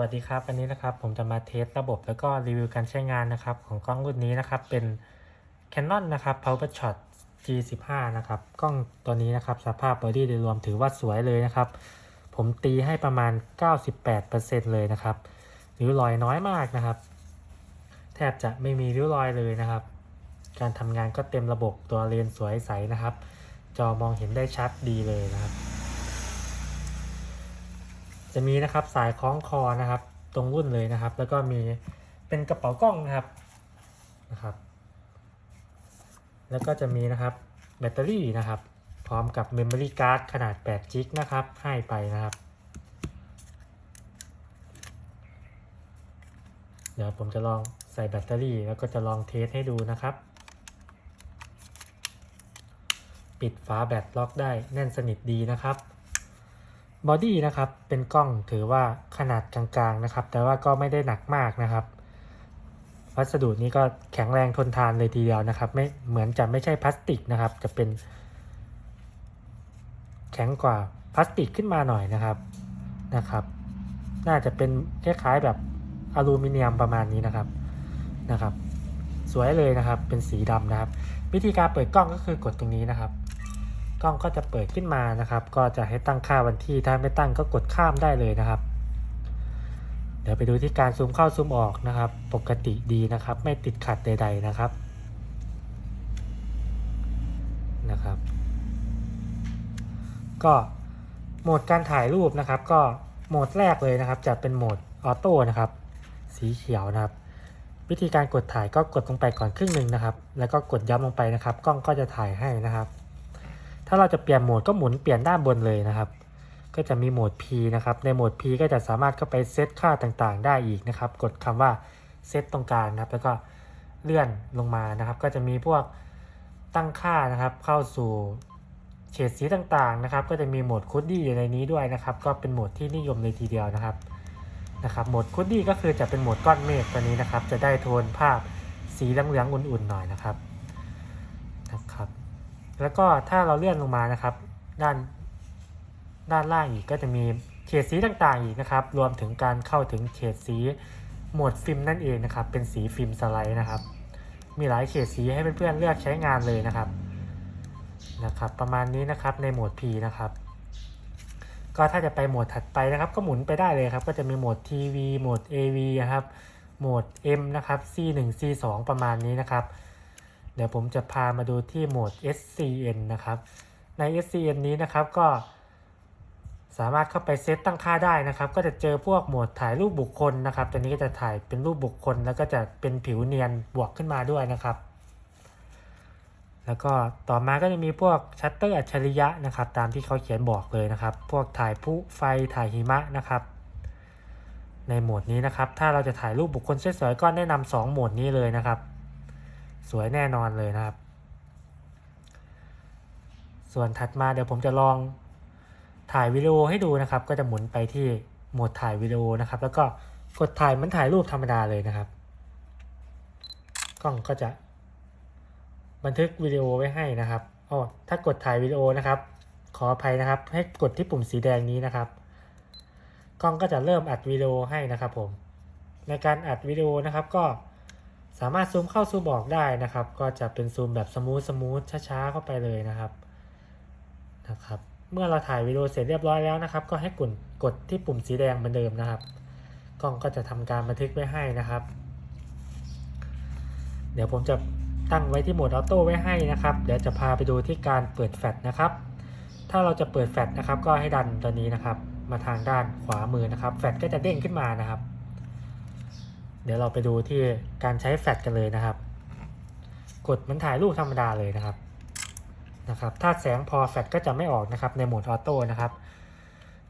วัสดีครับวันนี้นะครับผมจะมาเทสระบบแล้วก็รีวิวการใช้งานนะครับของกล้องรุ่นนี้นะครับเป็น Canon นะครับ PowerShot G15 นะครับกล้องตัวนี้นะครับสภาพบอดี้โดยรวมถือว่าสวยเลยนะครับ ผมตีให้ประมาณ 98%เลยนะครับริ้วรอยน้อยมากนะครับ แทบจะไม่มีริ้วรอยเลยนะครับ การทำงานก็เต็มระบบตัวเลนส์สวยใสนะครับ จอมองเห็นได้ชัดดีเลยนะครับ จะมีนะครับสายคล้องคอนะครับ ตรงรุ่นเลยนะครับ แล้วก็มีเป็นกระเป๋ากล้องนะครับนะครับ แล้วก็จะมีนะครับแบตเตอรี่นะครับ พร้อมกับเมมโมรี่การ์ดขนาด8จิกนะครับให้ไปนะครับ เดี๋ยวผมจะลองใส่แบตเตอรี่ แล้วก็จะลองเทสให้ดูนะครับ ปิดฝาแบตล็อกได้แน่นสนิทดีนะครับ บอดี้นะครับเป็นกล้องถือว่าขนาดกลางๆนะครับ แต่ว่าก็ไม่ได้หนักมากนะครับ วัสดุนี้ก็แข็งแรงทนทานเลยทีเดียวนะครับ ไม่เหมือนจะไม่ใช่พลาสติกนะครับ จะเป็น แข็งกว่าพลาสติกขึ้นมาหน่อยนะครับนะครับ น่าจะเป็นคล้ายๆแบบอลูมิเนียมประมาณนี้นะครับนะครับ สวยเลยนะครับเป็นสีดำนะครับ วิธีการเปิดกล้องก็คือกดตรงนี้นะครับ ล้องก็จะเปิดขึ้นมานะครับ ก็จะให้ตั้งค่าวันที่ถ้าไม่ตั้งก็กดข้ามได้เลยนะครับ เดี๋ยวไปดูที่การซูมเข้าซูมออกนะครับ ปกติดีนะครับ ไม่ติดขัดใด ๆนะครับนะครับ ก็โหมดการถ่ายรูปนะครับ ก็โหมดแรกเลยนะครับ จะเป็นโหมดออโต้นะครับ สีเขียวนะครับวิธีการกดถ่ายก็กดลงไปก่อนครึ่งหนึ่งนะครับ แล้วก็กดย้ำลงไปนะครับ กล้องก็จะถ่ายให้นะครับ ถ้าเราจะเปลี่ยนโหมดก็หมุนเปลี่ยนด้านบนเลยนะครับ ก็จะมีโหมด P นะครับ ในโหมด P ก็จะสามารถเข้าไปเซตค่าต่างๆ ได้อีกนะครับ กดคำว่าเซตตรงกลางนะครับ แล้วก็เลื่อนลงมานะครับ ก็จะมีพวกตั้งค่านะครับ เข้าสู่เฉดสีต่างๆนะครับ ก็จะมีโหมดคูดดี้อยู่ในนี้ด้วยนะครับ ก็เป็นโหมดที่นิยมเลยทีเดียวนะครับนะครับโหมดคูดดี้ก็คือจะเป็นโหมดก้อนเมฆตัวนี้นะครับ จะได้โทนภาพสีเหลืองๆอุ่นๆหน่อยนะครับ แล้วก็ถ้าเราเลื่อนลงมานะครับ ด้านด้านล่างอีกก็จะมีเฉดสีต่างๆอีกนะครับ รวมถึงการเข้าถึงเฉดสีโหมดฟิล์มนั่นเองนะครับ เป็นสีฟิล์มสไลด์นะครับ มีหลายเฉดสีให้เพื่อนๆเลือกใช้งานเลยนะครับนะครับ ประมาณนี้นะครับในโหมด P นะครับ ก็ถ้าจะไปโหมดถัดไปนะครับ ก็หมุนไปได้เลยครับ ก็จะมีโหมด TV โหมด AV นะครับ โหมด M นะครับ C1 C2 ประมาณนี้นะครับ เดี๋ยวผมจะพามาดูที่โหมด SCN นะครับ ใน SCN นี้นะครับก็สามารถเข้าไปเซตตั้งค่าได้นะครับ ก็จะเจอพวกโหมดถ่ายรูปบุคคลนะครับ ตัวนี้ก็จะถ่ายเป็นรูปบุคคล แล้วก็จะเป็นผิวเนียนบวกขึ้นมาด้วยนะครับ แล้วก็ต่อมาก็จะมีพวกชัตเตอร์อัจฉริยะนะครับ ตามที่เขาเขียนบอกเลยนะครับ พวกถ่ายผู้ไฟถ่ายหิมะนะครับ ในโหมดนี้นะครับ ถ้าเราจะถ่ายรูปบุคคลสวยๆก็แนะนำสองโหมดนี้เลยนะครับ สวยแน่นอนเลยนะครับ ส่วนถัดมาเดี๋ยวผมจะลองถ่ายวิดีโอให้ดูนะครับ ก็จะหมุนไปที่โหมดถ่ายวิดีโอนะครับ แล้วก็กดถ่ายมันถ่ายรูปธรรมดาเลยนะครับกล้องก็จะบันทึกวิดีโอไว้ให้นะครับอ๋อถ้ากดถ่ายวิดีโอนะครับ ขออภัยนะครับ ให้กดที่ปุ่มสีแดงนี้นะครับ กล้องก็จะเริ่มอัดวิดีโอให้นะครับผม ในการอัดวิดีโอนะครับก็ สามารถซูมเข้าซูมออกได้นะครับ ก็จะเป็นซูมแบบสมูทสมูทช้าๆเข้าไปเลยนะครับนะครับ เมื่อเราถ่ายวิดีโอเสร็จเรียบร้อยแล้วนะครับ ก็ให้กดกดที่ปุ่มสีแดงเหมือนเดิมนะครับ กล้องก็จะทำการบันทึกไว้ให้นะครับ เดี๋ยวผมจะตั้งไว้ที่โหมดออโต้ไว้ให้นะครับ เดี๋ยวจะพาไปดูที่การเปิดแฟลชนะครับ ถ้าเราจะเปิดแฟลชนะครับ ก็ให้ดันตัวนี้นะครับ มาทางด้านขวามือนะครับ แฟลชก็จะเด้งขึ้นมานะครับ เดี๋ยวเราไปดูที่การใช้แฟลชกันเลยนะครับ กดมันถ่ายรูปธรรมดาเลยนะครับนะครับ ถ้าแสงพอแฟลชก็จะไม่ออกนะครับในโหมดออโต้นะครับ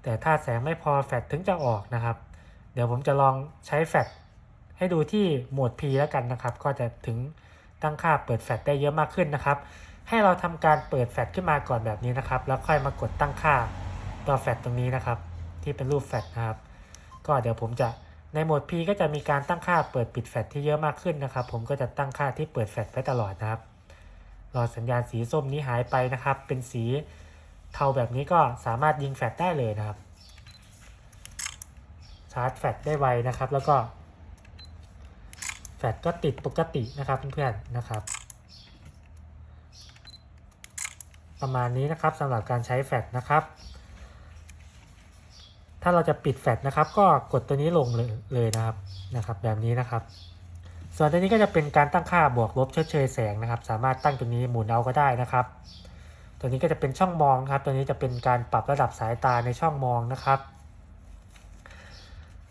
แต่ถ้าแสงไม่พอแฟลชถึงจะออกนะครับ เดี๋ยวผมจะลองใช้แฟลชให้ดูที่โหมด P แล้วกันนะครับ ก็จะถึงตั้งค่าเปิดแฟลชได้เยอะมากขึ้นนะครับ ให้เราทำการเปิดแฟลชขึ้นมาก่อนแบบนี้นะครับ แล้วค่อยมากดตั้งค่าตัวแฟลชตรงนี้นะครับ ที่เป็นรูปแฟลชนะครับ ก็เดี๋ยวผมจะ ในโหมด P ก็จะมีการตั้งค่าเปิดปิดแฟลชที่เยอะมากขึ้นนะครับ ผมก็จะตั้งค่าที่เปิดแฟลชไว้ตลอดนะครับรอสัญญาณสีส้มนี้หายไปนะครับ เป็นสีเทาแบบนี้ก็สามารถยิงแฟลชได้เลยนะครับชาร์จแฟลชได้ไวนะครับ แล้วก็แฟลชก็ติดปกตินะครับเพื่อนๆนะครับ ประมาณนี้นะครับสำหรับการใช้แฟลชนะครับ ถ้าเราจะปิดแฟลชนะครับ ก็กดตัวนี้ลงเลยเลยนะครับนะครับ แบบนี้นะครับ ส่วนตัวนี้ก็จะเป็นการตั้งค่าบวกลบชดเชยแสงนะครับ สามารถตั้งตัวนี้หมุนเอาก็ได้นะครับ ตัวนี้ก็จะเป็นช่องมองครับ ตัวนี้จะเป็นการปรับระดับสายตาในช่องมองนะครับ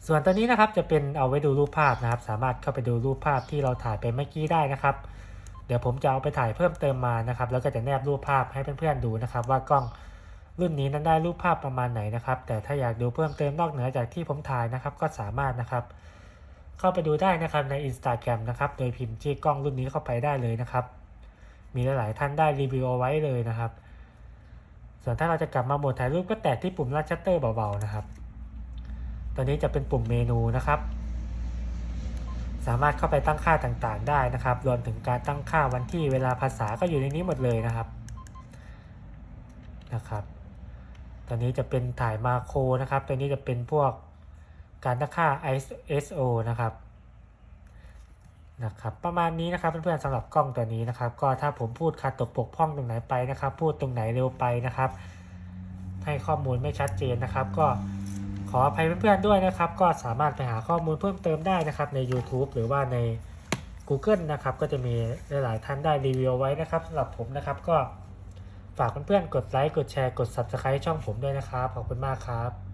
ส่วนตัวนี้นะครับจะเป็นเอาไว้ดูรูปภาพนะครับ สามารถเข้าไปดูรูปภาพที่เราถ่ายไปเมื่อกี้ได้นะครับเดี๋ยวผมจะเอาไปถ่ายเพิ่มเติมมานะครับ แล้วก็จะแนบรูปภาพให้เพื่อนๆดูนะครับ ว่ากล้อง รุ่นนี้นั้นได้รูปภาพประมาณไหนนะครับ แต่ถ้าอยากดูเพิ่มเติมนอกเหนือจากที่ผมถ่ายนะครับ ก็สามารถนะครับ เข้าไปดูได้นะครับใน Instagram นะครับ โดยพิมพ์ชื่อกล้องรุ่นนี้เข้าไปได้เลยนะครับ มีหลายๆท่านได้รีวิวเอาไว้เลยนะครับ ส่วนถ้าเราจะกลับมาโหมดถ่ายรูปก็แตะที่ปุ่มลัดชัตเตอร์เบาๆนะครับตัวนี้จะเป็นปุ่มเมนูนะครับ สามารถเข้าไปตั้งค่าต่างๆ ได้นะครับ รวมถึงการตั้งค่าวันที่เวลาภาษาก็อยู่ในนี้หมดเลยนะครับนะครับ ตัวนี้จะเป็นถ่ายมาโครนะครับ ตัวนี้จะเป็นพวกการตั้งค่า ISO นะครับนะครับ ประมาณนี้นะครับเพื่อนๆสำหรับกล้องตัวนี้นะครับ ก็ถ้าผมพูดขาดตกปกพร่องตรงไหนไปนะครับ พูดตรงไหนเร็วไปนะครับ ให้ข้อมูลไม่ชัดเจนนะครับ ก็ขออภัยเพื่อนๆด้วยนะครับ ก็สามารถไปหาข้อมูลเพิ่มเติมได้นะครับ ใน YouTube หรือว่าใน Google นะครับ ก็จะมีหลายๆท่านได้รีวิวไว้นะครับสำหรับผมนะครับก็ ฝากเพื่อนๆกดไลค์กดแชร์กด Subscribe ช่องผมด้วยนะครับ ขอบคุณมากครับ